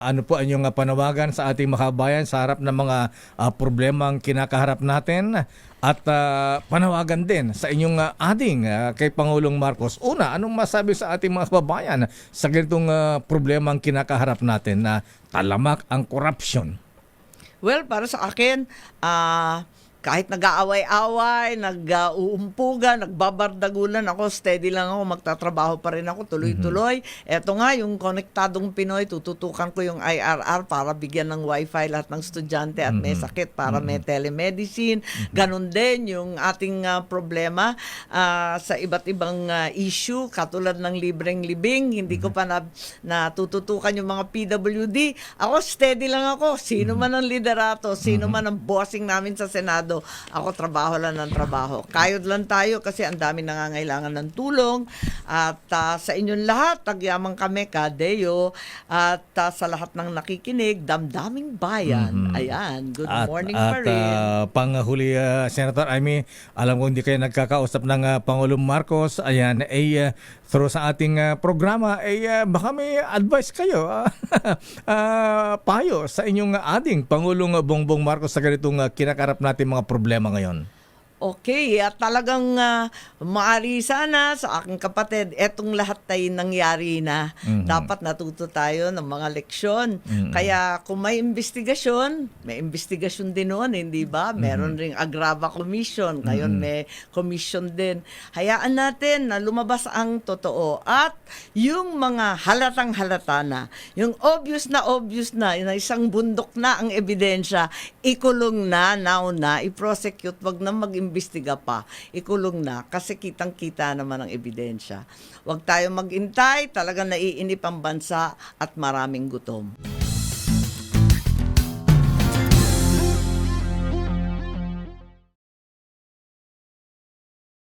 Ano po ang inyong uh, panawagan sa ating makabayan sa harap ng mga uh, problemang kinakaharap natin at uh, panawagan din sa inyong uh, ading uh, kay Pangulong Marcos. Una, anong masabi sa ating mga kababayan sa ganitong uh, problemang kinakaharap natin na talamak ang corruption? Well, para sa akin, ah kahit nag-aaway-away, nag-uumpugan, nagbabardagulan ako, steady lang ako, magtatrabaho pa rin ako, tuloy-tuloy. Eto nga, yung konektadong Pinoy, tututukan ko yung IRR para bigyan ng wifi lahat ng estudyante at may sakit para may telemedicine. Ganon din yung ating ah, problema ah, sa iba't ibang ah, issue, katulad ng libreng libing, hindi ko pa na, natututukan yung mga PWD. Ako, steady lang ako. Sino man ang liderato, sino man ang bossing namin sa Senado, ako trabaho lang ng trabaho. Kayod lang tayo kasi ang dami nangangailangan ng tulong. At ah, sa inyong lahat, tagyaman kami, Kadeo, at ah, sa lahat ng nakikinig, damdaming bayan. Ayan, good morning pa at rin. uh, panghuli, uh, Senator Amy, alam ko hindi kayo nagkakausap ng uh, Pangulong Marcos. Ayan, ay uh, through sa ating uh, programa, ay uh, baka may advice kayo, uh, uh, payo sa inyong ading Pangulong Bongbong Marcos sa ganitong uh, kinakarap natin mga problema ngayon. Okay, at talagang uh, maari sana sa aking kapatid, etong lahat tayo nangyari na. Mhm. Dapat natuto tayo ng mga leksyon. Mhm. Kaya kung may investigasyon, may investigasyon din noon, hindi ba? Meron ring Agrava Commission, ngayon may commission din. Hayaan natin na lumabas ang totoo. At yung mga halatang halata na, yung obvious na obvious na, na isang bundok na ang ebidensya, ikulong na, now na, i-prosecute, wag na mag-imbestiga pa, ikulong na, kasi kitang-kita naman ang ebidensya. Wag tayo mag-intay, talagang naiinip ang bansa at maraming gutom.